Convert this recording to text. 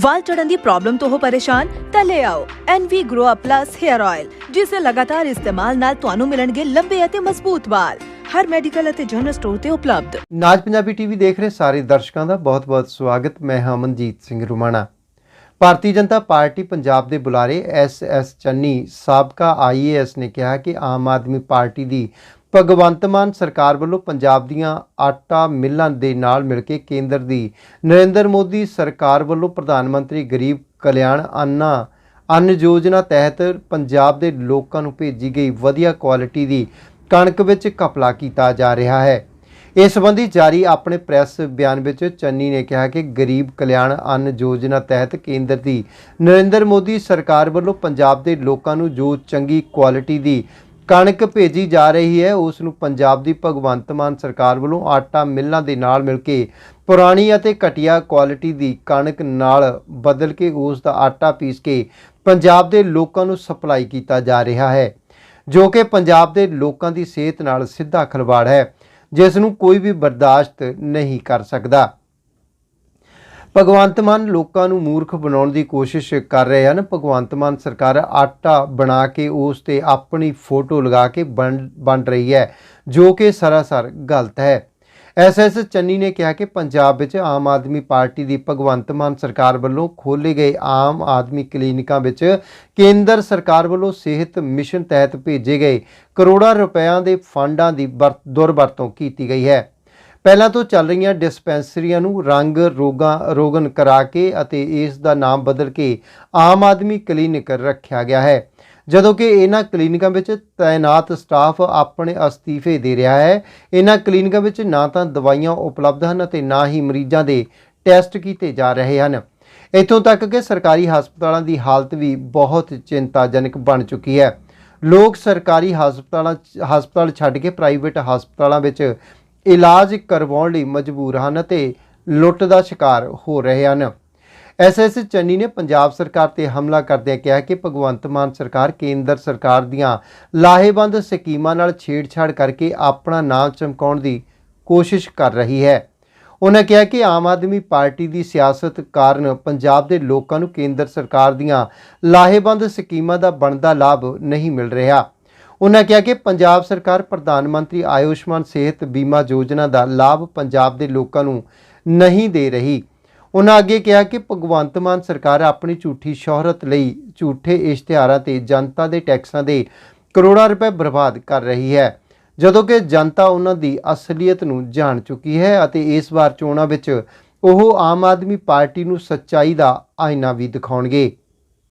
ਵਾਲ ਝੜਨ ਦੀ problem ਤੋਂ ਹੋ ਪਰੇਸ਼ਾਨ, ਤਾਂ ਲੈ ਆਓ NV Grow Up Plus Hair Oil ਜਿਸ ਦੇ ਲਗਾਤਾਰ ਇਸਤੇਮਾਲ ਨਾਲ ਤੁਹਾਨੂੰ ਮਿਲਣਗੇ ਲੰਬੇ ਅਤੇ ਮਜ਼ਬੂਤ ਵਾਲ। ਹਰ ਮੈਡੀਕਲ ਅਤੇ ਜਨਰਲ ਸਟੋਰ ਤੇ ਉਪਲਬਧ। ਨਾਜ ਪੰਜਾਬੀ ਟੀਵੀ ਦੇਖ ਰਹੇ ਸਾਰੇ ਦਰਸ਼ਕਾਂ ਦਾ ਬਹੁਤ-ਬਹੁਤ ਸਵਾਗਤ। ਮੈਂ ਹਾਂ ਮਨਜੀਤ ਸਿੰਘ ਰੁਮਾਣਾ। ਭਾਰਤੀ ਜਨਤਾ ਪਾਰਟੀ ਪੰਜਾਬ ਦੇ ਬੁਲਾਰੇ ਐਸ ਐਸ ਚੰਨੀ, ਸਾਬਕਾ ਆਈਏਐਸ ਨੇ ਕਿਹਾ ਕਿ ਆਮ ਆਦਮੀ ਪਾਰਟੀ ਦੀ ਭਗਵੰਤ ਮਾਨ ਸਰਕਾਰ ਵੱਲੋਂ ਪੰਜਾਬ ਦੀਆਂ ਆਟਾ ਮਿੱਲਾਂ ਦੇ ਨਾਲ ਮਿਲ ਕੇ ਕੇਂਦਰ ਦੀ ਨਰਿੰਦਰ ਮੋਦੀ ਸਰਕਾਰ ਵੱਲੋਂ ਪ੍ਰਧਾਨ ਮੰਤਰੀ ਗਰੀਬ ਕਲਿਆਣ ਅੰਨਾ ਅੰਨ ਯੋਜਨਾ ਤਹਿਤ ਪੰਜਾਬ ਦੇ ਲੋਕਾਂ ਨੂੰ ਭੇਜੀ ਗਈ ਵਧੀਆ ਕੁਆਲਿਟੀ ਦੀ ਕਣਕ ਵਿੱਚ ਘਪਲਾ ਕੀਤਾ ਜਾ ਰਿਹਾ ਹੈ। ਇਸ ਸੰਬੰਧੀ ਜਾਰੀ ਆਪਣੇ ਪ੍ਰੈਸ ਬਿਆਨ ਵਿੱਚ ਚੰਨੀ ਨੇ ਕਿਹਾ ਕਿ ਗਰੀਬ ਕਲਿਆਣ ਅੰਨ ਯੋਜਨਾ ਤਹਿਤ ਕੇਂਦਰ ਦੀ ਨਰਿੰਦਰ ਮੋਦੀ ਸਰਕਾਰ ਵੱਲੋਂ ਪੰਜਾਬ ਦੇ ਲੋਕਾਂ ਨੂੰ ਜੋ ਚੰਗੀ ਕੁਆਲਿਟੀ ਦੀ ਕਣਕ ਭੇਜੀ ਜਾ ਰਹੀ ਹੈ। ਉਸ ਨੂੰ ਪੰਜਾਬ ਦੀ ਭਗਵੰਤ ਮਾਨ ਸਰਕਾਰ ਵੱਲੋਂ ਆਟਾ ਮਿੱਲਾਂ ਦੇ ਨਾਲ ਮਿਲ ਕੇ ਪੁਰਾਣੀ ਅਤੇ ਘਟੀਆ ਕੁਆਲਿਟੀ ਦੀ ਕਣਕ ਨਾਲ ਬਦਲ ਕੇ ਉਸ ਦਾ ਆਟਾ ਪੀਸ ਕੇ ਪੰਜਾਬ ਦੇ ਲੋਕਾਂ ਨੂੰ ਸਪਲਾਈ ਕੀਤਾ ਜਾ ਰਿਹਾ ਹੈ, ਜੋ ਕਿ ਪੰਜਾਬ ਦੇ ਲੋਕਾਂ ਦੀ ਸਿਹਤ ਨਾਲ ਸਿੱਧਾ ਖਿਲਵਾੜ ਹੈ, ਜਿਸ ਨੂੰ ਕੋਈ ਵੀ ਬਰਦਾਸ਼ਤ ਨਹੀਂ ਕਰ ਸਕਦਾ। ਭਗਵੰਤ ਮਾਨ ਲੋਕਾਂ ਨੂੰ ਮੂਰਖ ਬਣਾਉਣ ਦੀ ਕੋਸ਼ਿਸ਼ ਕਰ ਰਹੇ ਹਨ। ਭਗਵੰਤ ਮਾਨ ਸਰਕਾਰ ਆਟਾ ਬਣਾ ਕੇ ਉਸ ਤੇ ਆਪਣੀ ਫੋਟੋ ਲਗਾ ਕੇ ਬਣ ਬਣ ਰਹੀ ਹੈ, ਜੋ ਕਿ ਸਰਾਸਰ ਗਲਤ ਹੈ। ਐਸਐਸ ਚੰਨੀ ਨੇ ਕਿਹਾ ਕਿ ਪੰਜਾਬ ਵਿੱਚ ਆਮ ਆਦਮੀ ਪਾਰਟੀ ਦੀ ਭਗਵੰਤ ਮਾਨ ਸਰਕਾਰ ਵੱਲੋਂ ਖੋਲੇ ਗਏ ਆਮ ਆਦਮੀ ਕਲੀਨਿਕਾਂ ਵਿੱਚ ਕੇਂਦਰ ਸਰਕਾਰ ਵੱਲੋਂ ਸਿਹਤ ਮਿਸ਼ਨ ਤਹਿਤ ਭੇਜੇ ਗਏ ਕਰੋੜਾਂ ਰੁਪਇਆਂ ਦੇ ਫੰਡਾਂ ਦੀ ਵਰ- ਦੁਰਵਰਤੋਂ ਕੀਤੀ ਗਈ ਹੈ। ਪਹਿਲਾਂ ਤੋਂ ਚੱਲ ਰਹੀਆਂ ਡਿਸਪੈਂਸਰੀਆਂ ਨੂੰ ਰੰਗ, ਰੋਗਾਂ, ਰੋਗਨ ਕਰਾ ਕੇ ਅਤੇ ਇਸ ਦਾ ਨਾਮ ਬਦਲ ਕੇ ਆਮ ਆਦਮੀ ਕਲੀਨਿਕ ਰੱਖਿਆ ਗਿਆ ਹੈ। ਜਦੋਂ ਕਿ ਇਹਨਾਂ ਕਲੀਨਿਕਾਂ ਵਿੱਚ ਤਾਇਨਾਤ ਸਟਾਫ ਆਪਣੇ ਅਸਤੀਫੇ ਦੇ ਰਿਹਾ ਹੈ, ਇਹਨਾਂ ਕਲੀਨਿਕਾਂ ਵਿੱਚ ਨਾ ਤਾਂ ਦਵਾਈਆਂ ਉਪਲਬਧ ਹਨ ਅਤੇ ਨਾ ਹੀ ਮਰੀਜ਼ਾਂ ਦੇ ਟੈਸਟ ਕੀਤੇ ਜਾ ਰਹੇ ਹਨ। ਇੱਥੋਂ ਤੱਕ ਕਿ ਸਰਕਾਰੀ ਹਸਪਤਾਲਾਂ ਦੀ ਹਾਲਤ ਵੀ ਬਹੁਤ ਚਿੰਤਾਜਨਕ ਬਣ ਚੁੱਕੀ ਹੈ। ਲੋਕ ਸਰਕਾਰੀ ਹਸਪਤਾਲਾਂ ਹਸਪਤਾਲ ਛੱਡ ਕੇ ਪ੍ਰਾਈਵੇਟ ਹਸਪਤਾਲਾਂ ਵਿੱਚ ਇਲਾਜ ਕਰਵਾਉਣ ਲਈ ਮਜਬੂਰ ਹਨ ਅਤੇ ਲੁੱਟ ਦਾ ਸ਼ਿਕਾਰ ਹੋ ਰਹੇ ਹਨ। ਐਸਐਸ ਚੰਨੀ ਨੇ ਪੰਜਾਬ ਸਰਕਾਰ ਤੇ ਹਮਲਾ ਕਰਦਿਆਂ ਕਿਹਾ ਕਿ ਭਗਵੰਤ ਮਾਨ ਸਰਕਾਰ, ਕੇਂਦਰ ਸਰਕਾਰ ਦੀਆਂ ਲਾਹੇਵੰਦ ਸਕੀਮਾਂ ਨਾਲ ਛੇੜਛਾੜ ਕਰਕੇ ਆਪਣਾ ਨਾਮ ਚਮਕਾਉਣ ਦੀ ਕੋਸ਼ਿਸ਼ ਕਰ ਰਹੀ ਹੈ। ਉਹਨਾਂ ਕਿਹਾ ਕਿ ਆਮ ਆਦਮੀ ਪਾਰਟੀ ਦੀ ਸਿਆਸਤ ਕਾਰਨ ਪੰਜਾਬ ਦੇ ਲੋਕਾਂ ਨੂੰ ਕੇਂਦਰ ਸਰਕਾਰ ਦੀਆਂ ਲਾਹੇਵੰਦ ਸਕੀਮਾਂ ਦਾ ਬਣਦਾ ਲਾਭ ਨਹੀਂ ਮਿਲ ਰਿਹਾ। ਉਹਨਾਂ ਕਿਹਾ ਕਿ ਪੰਜਾਬ ਸਰਕਾਰ ਪ੍ਰਧਾਨ ਮੰਤਰੀ ਆਯੁਸ਼ਮਾਨ ਸਿਹਤ ਬੀਮਾ ਯੋਜਨਾ ਦਾ ਲਾਭ ਪੰਜਾਬ ਦੇ ਲੋਕਾਂ ਨੂੰ ਨਹੀਂ ਦੇ ਰਹੀ। ਉਹਨਾਂ ਅੱਗੇ ਕਿਹਾ ਕਿ ਭਗਵੰਤ ਮਾਨ ਸਰਕਾਰ ਆਪਣੀ ਝੂਠੀ ਸ਼ੋਹਰਤ ਲਈ ਝੂਠੇ ਇਸ਼ਤਿਹਾਰਾਂ ਤੇ ਜਨਤਾ ਦੇ ਟੈਕਸਾਂ ਦੇ ਕਰੋੜਾਂ ਰੁਪਏ ਬਰਬਾਦ ਕਰ ਰਹੀ ਹੈ, ਜਦੋਂ ਕਿ ਜਨਤਾ ਉਹਨਾਂ ਦੀ ਅਸਲੀਅਤ ਨੂੰ ਜਾਣ ਚੁੱਕੀ ਹੈ ਅਤੇ ਇਸ ਵਾਰ ਚੋਣਾਂ ਵਿੱਚ ਉਹ ਆਮ ਆਦਮੀ ਪਾਰਟੀ ਨੂੰ ਸੱਚਾਈ ਦਾ ਆਇਨਾ ਵੀ ਦਿਖਾਉਣਗੇ।